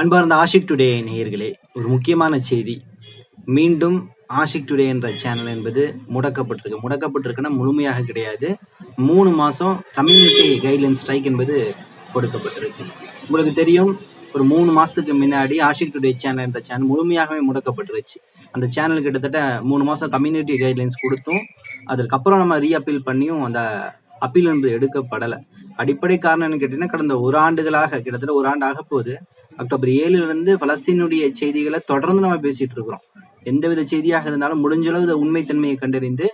அன்பார்ந்த ஆஷிக் டுடே நேயர்களே ஒரு முக்கியமான செய்தி. மீண்டும் ஆஷிக் டுடே என்ற சேனல் என்பது முடக்கப்பட்டிருக்கு. முடக்கப்பட்டிருக்குன்னா முழுமையாக கிடையாது. மூணு மாதம் கம்யூனிட்டி கைட்லைன் ஸ்ட்ரைக் என்பது கொடுக்கப்பட்டிருக்கு. உங்களுக்கு தெரியும் ஒரு மூணு மாதத்துக்கு முன்னாடி ஆஷிக் டுடே சேனல் என்ற சேனல் முழுமையாகவே முடக்கப்பட்டுருச்சு. அந்த சேனல் கிட்டத்தட்ட மூணு மாதம் கம்யூனிட்டி கைட்லைன்ஸ் கொடுத்தும் அதற்கப்புறம் நம்ம ரீஅப்பீல் பண்ணியும் அந்த அப்பீல் என்பது எடுக்கப்படலை. அடிப்படை காரணம் என்னன்னு கேட்டீங்கன்னா கடந்த ஒரு ஆண்டுகளாக கிட்டத்தட்ட ஒரு ஆண்டு ஆக போகுது. அக்டோபர் ஏழுல இருந்து பலஸ்தீனுடைய செய்திகளை தொடர்ந்து நம்ம பேசிட்டு இருக்கிறோம். எந்தவித செய்தியாக இருந்தாலும் முடிஞ்ச அளவு இந்த உண்மைத்தன்மையை கண்டறிந்து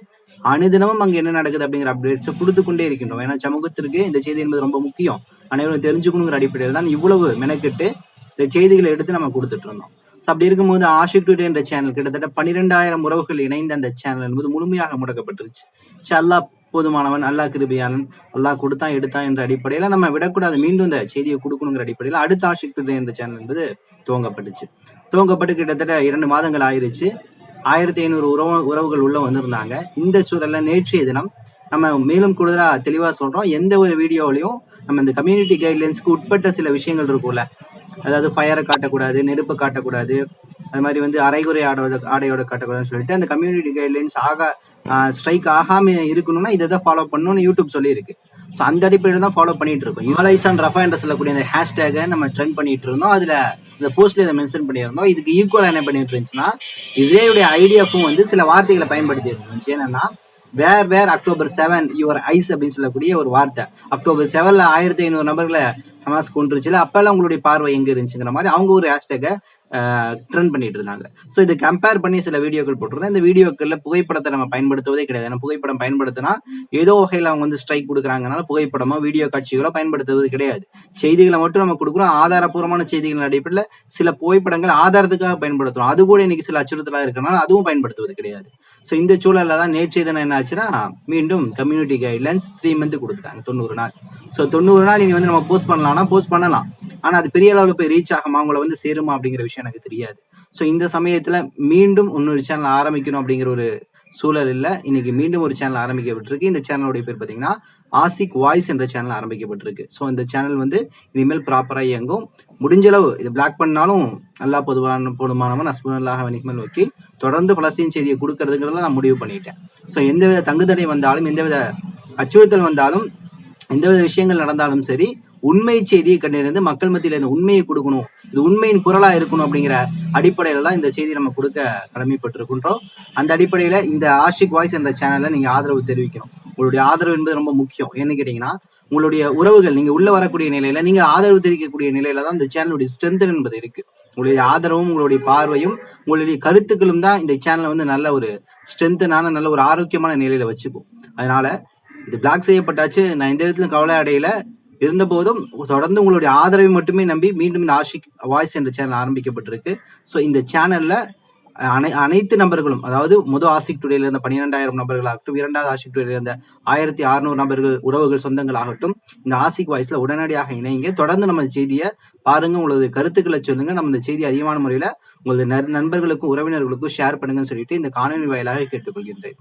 அனுதினமும் அங்க என்ன நடக்குது அப்படிங்கிற அப்டேட்ஸை கொடுத்து கொண்டே இருக்கின்றோம். ஏன்னா சமூகத்திற்கு இந்த செய்தி என்பது ரொம்ப முக்கியம். அனைவரும் தெரிஞ்சுக்கணுங்கிற அடிப்படையில் தான் இவ்வளவு மெனக்கெட்டு இந்த செய்திகளை எடுத்து நம்ம கொடுத்துட்டு இருந்தோம். ஸோ அப்படி இருக்கும்போது ஆஷிக் டுடே என்ற சேனல் கிட்டத்தட்ட பன்னிரெண்டாயிரம் உறவுகள் இணைந்த அந்த சேனல் என்பது முழுமையாக முடக்கப்பட்டுருச்சு. ஸோ அல்லாஹ் போதுமானவன் அல்லாஹ் கிருபியாளன். அல்லாஹ் கொடுத்தான் எடுத்தான் என்ற அடிப்படையில நம்ம விடக்கூடாது. மீண்டும் இந்த செய்தியை கொடுக்கணுங்கிற அடிப்படையில் அடுத்த ஆஷிக் டுடே என்ற சேனல் என்பது துவங்கப்பட்டுச்சு. துவங்கப்பட்டு கிட்டத்தட்ட இரண்டு மாதங்கள் ஆயிருச்சு. ஆயிரத்தி ஐநூறு உறவு உறவுகள் உள்ள வந்திருந்தாங்க. இந்த சூழல்ல நேற்றைய தினம் நம்ம மேலும் கூடுதலா தெளிவா சொல்றோம். எந்த ஒரு வீடியோலையும் நம்ம இந்த கம்யூனிட்டி கைட்லைன்ஸ்க்கு உட்பட்ட சில விஷயங்கள் இருக்கும்ல. அதாவது ஃபயரை காட்டக்கூடாது நெருப்பை காட்டக்கூடாது. அது மாதிரி வந்து அரைகுறை ஆடோட ஆடையோட காட்டக்கூடாதுன்னு சொல்லிட்டு அந்த கம்யூனிட்டி கைட்லைன்ஸ் ஆக ஸ்ட்ரைக் ஆகாம இருக்கணும்னா இதை தான் ஃபாலோ பண்ணணும்னு யூடியூப் சொல்லியிருக்கு. ஸோ அந்த அடிப்படையில் தான் ஃபாலோ பண்ணிட்டு இருக்கோம். அண்ட் ரஃபா என்று சொல்லக்கூடிய அந்த ஹேஷ்டேகை நம்ம ட்ரெண்ட் பண்ணிட்டு இருந்தோம். அதில் இந்த போஸ்ட்ல இதை மென்ஷன் பண்ணியிருந்தோம். இதுக்கு ஈக்குவலாக என்ன பண்ணிட்டு இருந்துச்சுன்னா இஸ்ரேலுடைய ஐடியாஃபும் வந்து சில வார்த்தைகளை பயன்படுத்தி இருந்துச்சு. என்னன்னா where where October seven your eyes அப்படின்னு சொல்லக்கூடிய ஒரு வார்த்தை. அக்டோபர் செவன்ல ஆயிரத்தி ஐநூறு நபர்களை ஹமாஸ் கொண்டுருச்சுல அப்பெல்லாம் உங்களுடைய பார்வை எங்க இருந்துச்சுங்கிற மாதிரி அவங்க ஒரு ஹேஷ்டேகை ட்ரெண்ட் பண்ணிட்டு இருந்தாங்க. ஸோ இதை கம்பேர் பண்ணி சில வீடியோக்கள் போட்டிருந்தேன். இந்த வீடியோக்கள்ல புகைப்படத்தை நம்ம பயன்படுத்துவதே கிடையாது. ஏன்னா புகைப்படம் பயன்படுத்தினா ஏதோ வகையில் அவங்க வந்து ஸ்ட்ரைக் கொடுக்குறாங்கனால புகைப்படமோ வீடியோ காட்சிகளோ பயன்படுத்துவது கிடையாது. செய்திகளை மட்டும் நம்ம கொடுக்குறோம். ஆதாரப்பூர்வமான செய்திகள் அடிப்படையில் சில புகைப்படங்கள் ஆதாரத்துக்காக பயன்படுத்துறோம். அது கூட இன்னைக்கு சில அச்சுறுத்தலாக இருக்கிறனால அதுவும் பயன்படுத்துவது கிடையாது. ஸோ இந்த சூழல்ல தான் நேற்றைய தினம் என்ன ஆச்சுன்னா மீண்டும் கம்யூனிட்டி கைட்லைன்ஸ் த்ரீ மந்த் கொடுத்துட்டாங்க. தொண்ணூறு நாள். ஸோ தொண்ணூறு நாள் இனி வந்து நம்ம போஸ்ட் பண்ணலாம்னா போஸ்ட் பண்ணலாம். ஆனா அது பெரிய அளவில் போய் ரீச் ஆகுமா அவங்கள வந்து சேருமா அப்படிங்கிற விஷயம் எனக்கு தெரியாது. ஸோ இந்த சமயத்துல மீண்டும் இன்னொரு சேனல் ஆரம்பிக்கணும் அப்படிங்கிற ஒரு சூழல் இல்ல. இன்னைக்கு மீண்டும் ஒரு சேனல் ஆரம்பிக்கப்பட்டிருக்கு. இந்த சேனலுடைய பேர் பாத்தீங்கன்னா ஆசிக் வாய்ஸ் என்ற சேனல் ஆரம்பிக்கப்பட்டிருக்கு. ஸோ இந்த சேனல் வந்து இனிமேல் ப்ராப்பரா இயங்கும். முடிஞ்ச அளவு இது பிளாக் பண்ணாலும் நல்லா பொதுவான பொதுமானவன் அஸ்புல்லாக வணிகமல் வக்கீல் தொடர்ந்து பலஸ்தீன் செய்தியை கொடுக்கறதுங்கிறத நான் முடிவு பண்ணிட்டேன். ஸோ எந்தவித தங்குதடை வந்தாலும் எந்தவித அச்சுறுத்தல் வந்தாலும் எந்தவித விஷயங்கள் நடந்தாலும் சரி உண்மை செய்தியை கண்டறிந்து மக்கள் மத்தியில இந்த உண்மையை கொடுக்கணும். இது உண்மையின் குரலா இருக்கணும் அப்படிங்கிற அடிப்படையில தான் இந்த செய்தி நம்ம கொடுக்க கடமைப்பட்டிருக்கின்றோம். அந்த அடிப்படையில இந்த ஆஷிக் வாய்ஸ் என்ற சேனல்ல நீங்க ஆதரவு தெரிவிக்கணும். உங்களுடைய ஆதரவு என்பது ரொம்ப முக்கியம். என்ன கேட்டீங்கன்னா உங்களுடைய உறவுகள் நீங்க உள்ள வரக்கூடிய நிலையில நீங்க ஆதரவு தெரிவிக்கக்கூடிய நிலையில தான் இந்த சேனலுடைய ஸ்ட்ரென்த் என்பது இருக்கு. உங்களுடைய ஆதரவும் உங்களுடைய பார்வையும் உங்களுடைய கருத்துக்களும் தான் இந்த சேனலை வந்து நல்ல ஒரு ஸ்ட்ரென்த்தனான நல்ல ஒரு ஆரோக்கியமான நிலையில வச்சுக்கும். அதனால இது பிளாக் செய்யப்பட்டாச்சு. நான் எந்த விதத்திலும் கவலை அடையில. இருந்தபோதும் தொடர்ந்து உங்களுடைய ஆதரவை மட்டுமே நம்பி மீண்டும் இந்த ஆஷிக் வாய்ஸ் என்ற சேனல் ஆரம்பிக்கப்பட்டிருக்கு. ஸோ இந்த சேனல்ல அனை அனைத்து நபர்களும் அதாவது முதல் ஆசிக் டுடேல இருந்த பன்னிரெண்டாயிரம் நபர்கள் ஆகட்டும் இரண்டாவது ஆசிக் டுடேல இருந்த ஆயிரத்தி அறுநூறு நபர்கள் உறவுகள் சொந்தங்கள் ஆகட்டும் இந்த ஆசிக் வாய்ஸ்ல உடனடியாக இணைங்க. தொடர்ந்து நம்ம செய்தியை பாருங்க உங்களது கருத்துக்களை சொல்லுங்க நம்ம இந்த செய்தி அதிகமான முறையில உங்களது நண்பர்களுக்கும் உறவினர்களுக்கும் ஷேர் பண்ணுங்கன்னு சொல்லிட்டு இந்த காணொலி வாயிலாக கேட்டுக்கொள்கின்றேன்.